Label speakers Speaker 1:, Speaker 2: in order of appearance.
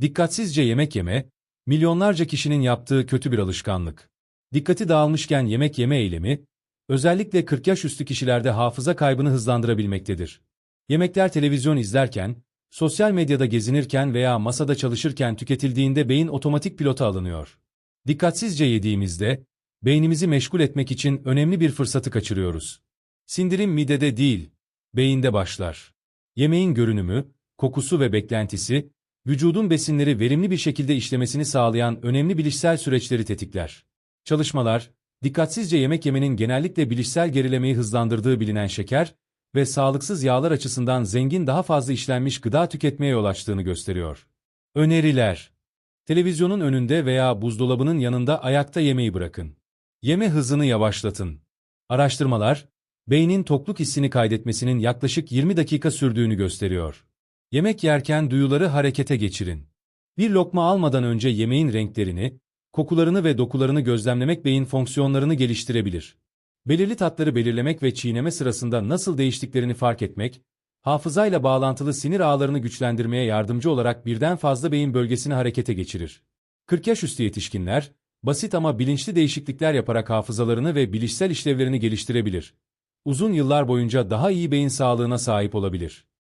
Speaker 1: Dikkatsizce yemek yeme, milyonlarca kişinin yaptığı kötü bir alışkanlık. Dikkati dağılmışken yemek yeme eylemi, özellikle 40 yaş üstü kişilerde hafıza kaybını hızlandırabilmektedir. Yemekler televizyon izlerken, sosyal medyada gezinirken veya masada çalışırken tüketildiğinde beyin otomatik pilota alınıyor. Dikkatsizce yediğimizde, beynimizi meşgul etmek için önemli bir fırsatı kaçırıyoruz. Sindirim midede değil, beyinde başlar. Yemeğin görünümü, kokusu ve beklentisi, vücudun besinleri verimli bir şekilde işlemesini sağlayan önemli bilişsel süreçleri tetikler. Çalışmalar, dikkatsizce yemek yemenin genellikle bilişsel gerilemeyi hızlandırdığı bilinen şeker ve sağlıksız yağlar açısından zengin daha fazla işlenmiş gıda tüketmeye yol açtığını gösteriyor. Öneriler Televizyonun önünde veya buzdolabının yanında ayakta yemeği bırakın. Yeme hızını yavaşlatın. Araştırmalar, beynin tokluk hissini kaydetmesinin yaklaşık 20 dakika sürdüğünü gösteriyor. Yemek yerken duyuları harekete geçirin. Bir lokma almadan önce yemeğin renklerini, kokularını ve dokularını gözlemlemek beyin fonksiyonlarını geliştirebilir. Belirli tatları belirlemek ve çiğneme sırasında nasıl değiştiklerini fark etmek, hafızayla bağlantılı sinir ağlarını güçlendirmeye yardımcı olarak birden fazla beyin bölgesini harekete geçirir. 40 yaş üstü yetişkinler, basit ama bilinçli değişiklikler yaparak hafızalarını ve bilişsel işlevlerini geliştirebilir. Uzun yıllar boyunca daha iyi beyin sağlığına sahip olabilir.